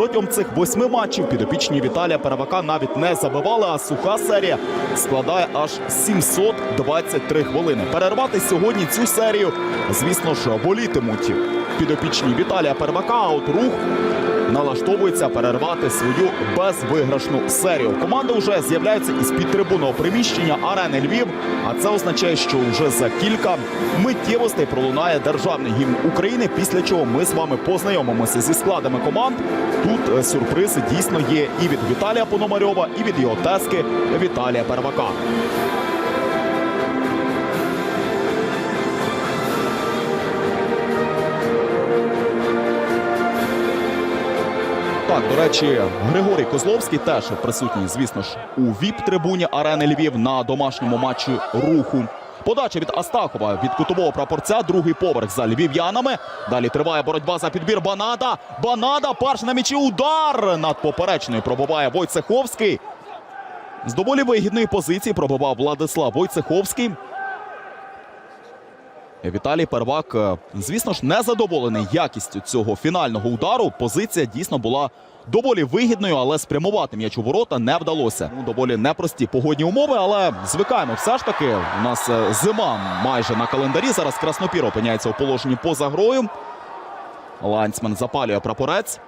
Протягом цих восьми матчів підопічні Віталія Перевака навіть не забивали, а суха серія складає аж 723 хвилини. Перервати сьогодні цю серію, звісно ж, болітимуть підопічні Віталія Первака. А от рух налаштовується перервати свою безвиграшну серію. Команда вже з'являється із підтрибунного приміщення арени Львів. А це означає, що вже за кілька миттєвостей пролунає державний гімн України. Після чого ми з вами познайомимося зі складами команд. Тут е, сюрпризи дійсно є і від Віталія Пономарьова, і від його тески Віталія Первака. Так, до речі, Григорій Козловський теж присутній, звісно ж, у віп-трибуні арени Львів на домашньому матчі руху. Подача від Астахова від кутового прапорця. Другий поверх за львів'янами. Далі триває боротьба за підбір Банада. Банада перший на м'ячі. Удар над поперечною пробиває Войцеховський. З доволі вигідної позиції пробивав Владислав Войцеховський. Віталій Первак, е, звісно ж, не задоволений якістю цього фінального удару. Позиція дійсно була доволі вигідною, але спрямувати м'яч у ворота не вдалося. Ну, доволі непрості погодні умови, але звикаємо все ж таки. У нас е, зима майже на календарі. Зараз Краснопір опиняється у положенні поза грою. Ланцман запалює прапорець.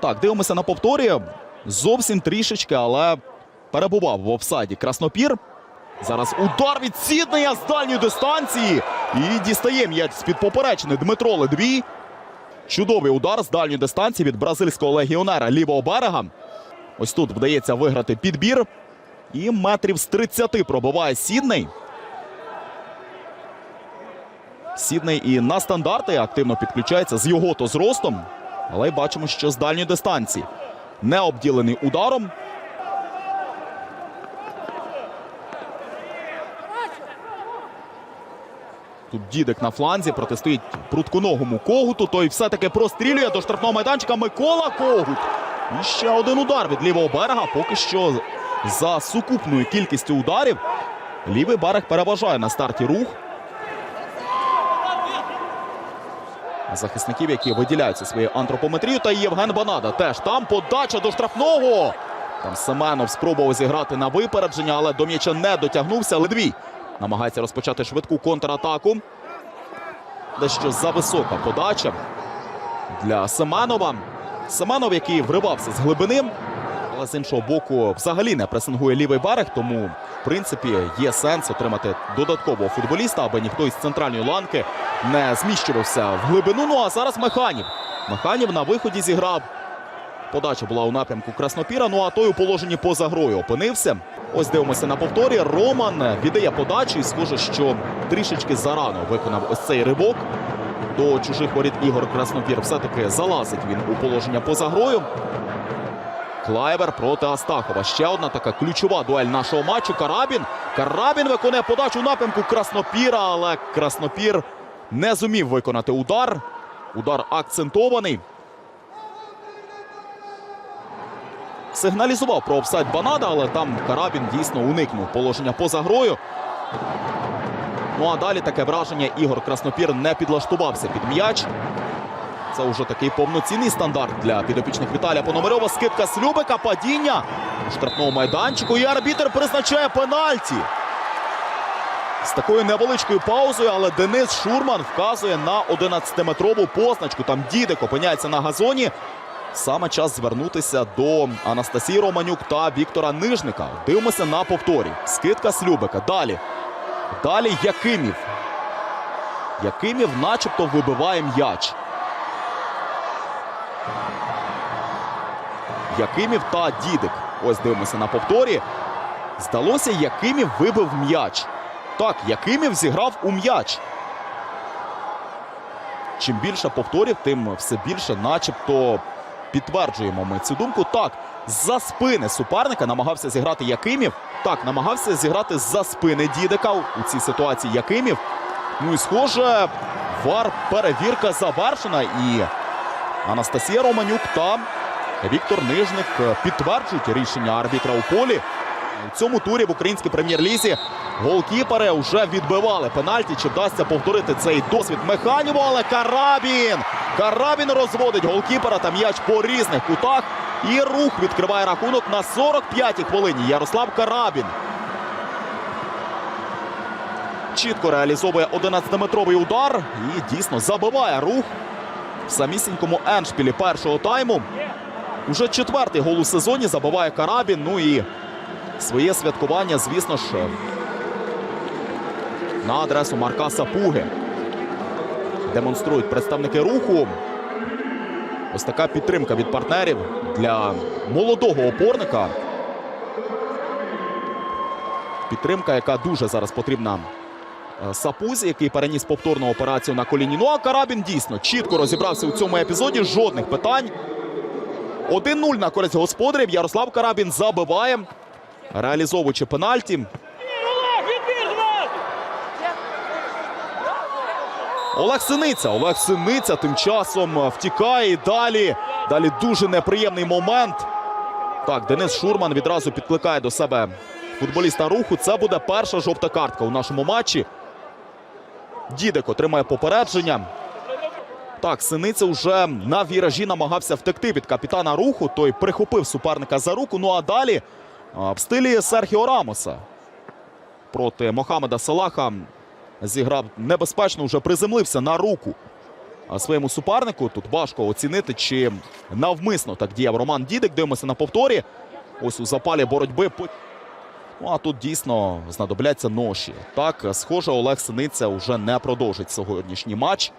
Так, дивимося на повторі. Зовсім трішечки, але перебував в офсайді Краснопір. Зараз удар від Сіднея з дальньої дистанції. І дістає м'яч з-під поперечини Дмитро Ледвій. Чудовий удар з дальньої дистанції від бразильського легіонера лівого берега. Ось тут вдається виграти підбір. І метрів з 30 пробиває Сідней. Сідней і на стандарти активно підключається з його то зростом. Але бачимо, що з дальньої дистанції не обділений ударом. Тут дідик на фланзі протистоїть прутконогому когуту. Той все-таки прострілює до штрафного майданчика Микола Когут. І ще один удар від лівого берега. Поки що за сукупною кількістю ударів лівий берег переважає на старті рух. Захисників, які виділяються своєю антропометрією. Та Євген Банада теж там подача до штрафного. Там Семенов спробував зіграти на випередження, але до м'яча не дотягнувся. Ледвій намагається розпочати швидку контратаку. Дещо зависока подача для Семенова. Семенов, який вривався з глибини, але з іншого боку, взагалі не пресингує лівий берег. Тому, в принципі, є сенс отримати додаткового футболіста, аби ніхто із центральної ланки не зміщувався в глибину. Ну а зараз Механів. Механів на виході зіграв. Подача була у напрямку Краснопіра. Ну а той у положенні поза грою опинився. Ось дивимося на повторі. Роман віддає подачу і схоже, що трішечки зарано виконав ось цей ривок. До чужих воріт Ігор Краснопір все-таки залазить він у положення поза грою. Клайвер проти Астахова. Ще одна така ключова дуель нашого матчу. Карабін. Карабін виконує подачу у напрямку Краснопіра, але Краснопір не зумів виконати удар. Удар акцентований. Сигналізував про офсайд Банада, але там Карабін дійсно уникнув положення поза грою. Ну а далі таке враження Ігор Краснопір не підлаштувався під м'яч. Це вже такий повноцінний стандарт для підопічних Віталія Пономарьова. Скидка Слюбика, падіння у штрафному майданчику. І арбітер призначає пенальті. З такою невеличкою паузою, але Денис Шурман вказує на 11-метрову позначку. Там дідик опиняється на газоні. Саме час звернутися до Анастасії Романюк та Віктора Нижника. Дивимося на повторі. Скидка Слюбика. Далі. Далі Якимів. Якимів начебто вибиває м'яч. Якимів та Дідик. Ось дивимося на повторі. Здалося, Якимів вибив м'яч. Так, Якимів зіграв у м'яч. Чим більше повторів, тим все більше, начебто, підтверджуємо ми цю думку. Так, з-за спини суперника намагався зіграти Якимів. Так, намагався зіграти з-за спини Дідика у цій ситуації Якимів. Ну і схоже, вар перевірка завершена. І Анастасія Романюк та Віктор Нижник підтверджують рішення арбітра у полі. У цьому турі в українській прем'єр-лізі голкіпери вже відбивали пенальті. Чи вдасться повторити цей досвід Механіву, але Карабін Карабін розводить голкіпера та м'яч по різних кутах. І рух відкриває рахунок на 45-й хвилині. Ярослав Карабін. Чітко реалізовує 11-метровий удар і дійсно забиває рух в самісінькому еншпілі першого тайму. Уже четвертий гол у сезоні забиває Карабін. Ну і своє святкування, звісно ж, на адресу Марка Сапуги. Демонструють представники руху. Ось така підтримка від партнерів для молодого опорника. Підтримка, яка дуже зараз потрібна е, Сапузі, який переніс повторну операцію на коліні. Ну а Карабін дійсно чітко розібрався у цьому епізоді. Жодних питань. 1-0 на користь господарів. Ярослав Карабін забиває, реалізовуючи пенальті. Олег Синиця. Олег Синиця тим часом втікає далі. Далі дуже неприємний момент. Так, Денис Шурман відразу підкликає до себе футболіста руху. Це буде перша жовта картка у нашому матчі. Дідик отримає попередження. Так, Синиця вже на віражі намагався втекти від капітана руху. Той прихопив суперника за руку. Ну а далі в стилі Серхіо Рамоса проти Мохамеда Салаха зіграв небезпечно, вже приземлився на руку своєму супернику. Тут важко оцінити, чи навмисно так діяв Роман Дідик. Дивимося на повторі. Ось у запалі боротьби. Ну а тут дійсно знадобляться ноші. Так, схоже, Олег Синиця вже не продовжить сьогоднішній матч.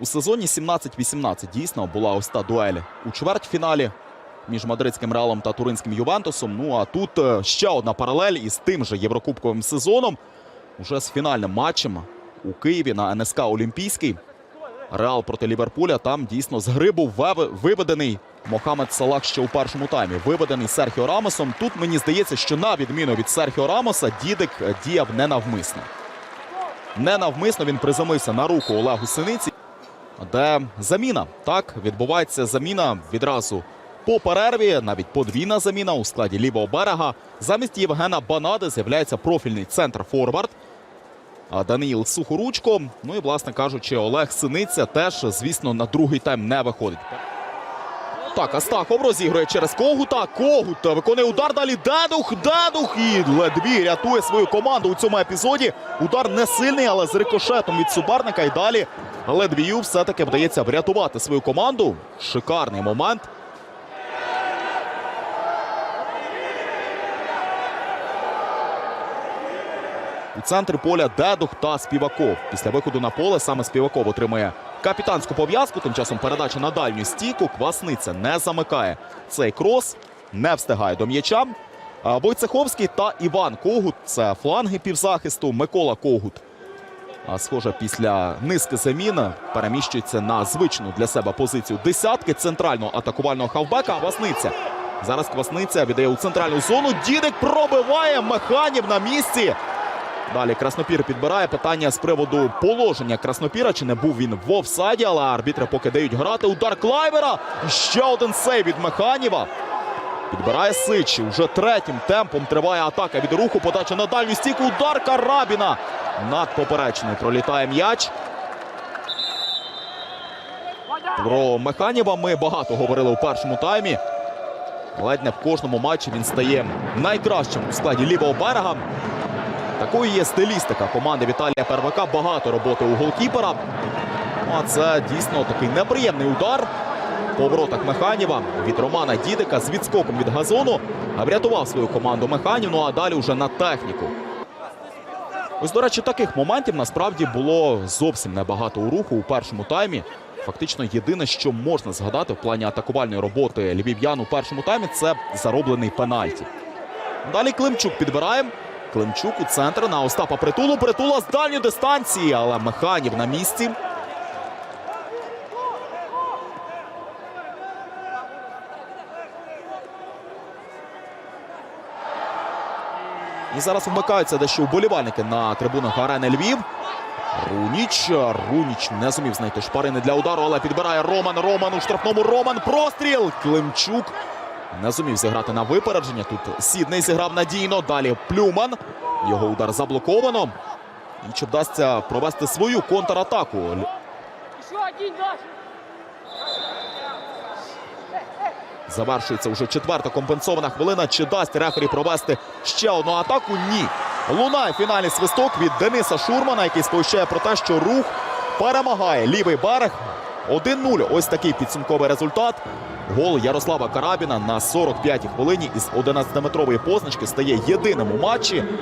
У сезоні 17-18 дійсно була ось та дуель у чвертьфіналі між мадридським реалом та туринським Ювентусом. Ну а тут е, ще одна паралель із тим же єврокубковим сезоном. Уже з фінальним матчем у Києві на НСК Олімпійський. Реал проти Ліверпуля. Там дійсно з грибу виведений Мохамед Салах ще у першому таймі. Виведений Серхіо Рамосом. Тут мені здається, що на відміну від Серхіо Рамоса, Дідик е, діяв ненавмисно. Ненавмисно він приземлився на руку Олегу Синиці, де заміна. Так, відбувається заміна відразу по перерві, навіть подвійна заміна у складі лівого берега. Замість Євгена Банади з'являється профільний центр форвард. Даниїл Сухоручко. Ну і, власне кажучи, Олег Синиця теж, звісно, на другий тайм не виходить. Так, Астахов розігрує через Когута. Когут виконує удар. Далі Дедух. Дедух і ледві рятує свою команду у цьому епізоді. Удар не сильний, але з рикошетом від суперника. І далі Ледвію все-таки вдається врятувати свою команду. Шикарний момент. У центрі поля Дедух та Співаков. Після виходу на поле саме Співаков отримує капітанську пов'язку. Тим часом передача на дальню стійку. Квасниця не замикає цей крос, не встигає до м'яча. Войцеховський та Іван Когут це фланги півзахисту. Микола Когут. А схоже, після низки замін переміщується на звичну для себе позицію десятки центрального атакувального хавбека. Квасниця. Зараз Квасниця віддає у центральну зону. Дідик пробиває механів на місці. Далі Краснопір підбирає питання з приводу положення Краснопіра. Чи не був він в офсайді, але арбітри поки дають грати. Удар Клайвера. Ще один сейв від Механіва. Підбирає Сич. Уже третім темпом триває атака від руху. Подача на дальню стійку. Удар Карабіна. Над поперечною пролітає м'яч. Про Механіва ми багато говорили у першому таймі. Ледь не в кожному матчі він стає найкращим у складі лівого берега. Такою є стилістика команди Віталія Первака. Багато роботи у голкіпера. Ну, А це дійсно такий неприємний удар по воротах Механіва від Романа Дідика з відскоком від газону. Врятував свою команду Механів. Ну а далі вже на техніку. Ось, до речі, таких моментів насправді було зовсім небагато у руху у першому таймі. Фактично, єдине, що можна згадати в плані атакувальної роботи львів'ян у першому таймі, це зароблений пенальті. Далі Климчук підбирає. Климчук у центр на Остапа Притулу. Притула з дальньої дистанції, але Механів на місці. І зараз вмикаються дещо вболівальники на трибунах арени Львів. Руніч. Руніч не зумів знайти шпарини для удару, але підбирає Роман. Роман у штрафному. Роман. Простріл. Климчук не зумів зіграти на випередження. Тут Сідний зіграв надійно. Далі Плюман. Його удар заблоковано. І чи вдасться провести свою контратаку? Завершується вже четверта компенсована хвилина. Чи дасть рефері провести ще одну атаку? Ні. Лунає фінальний свисток від Дениса Шурмана, який сповіщає про те, що рух перемагає лівий берег. 1-0. Ось такий підсумковий результат. Гол Ярослава Карабіна на 45-й хвилині із 11-метрової позначки стає єдиним у матчі.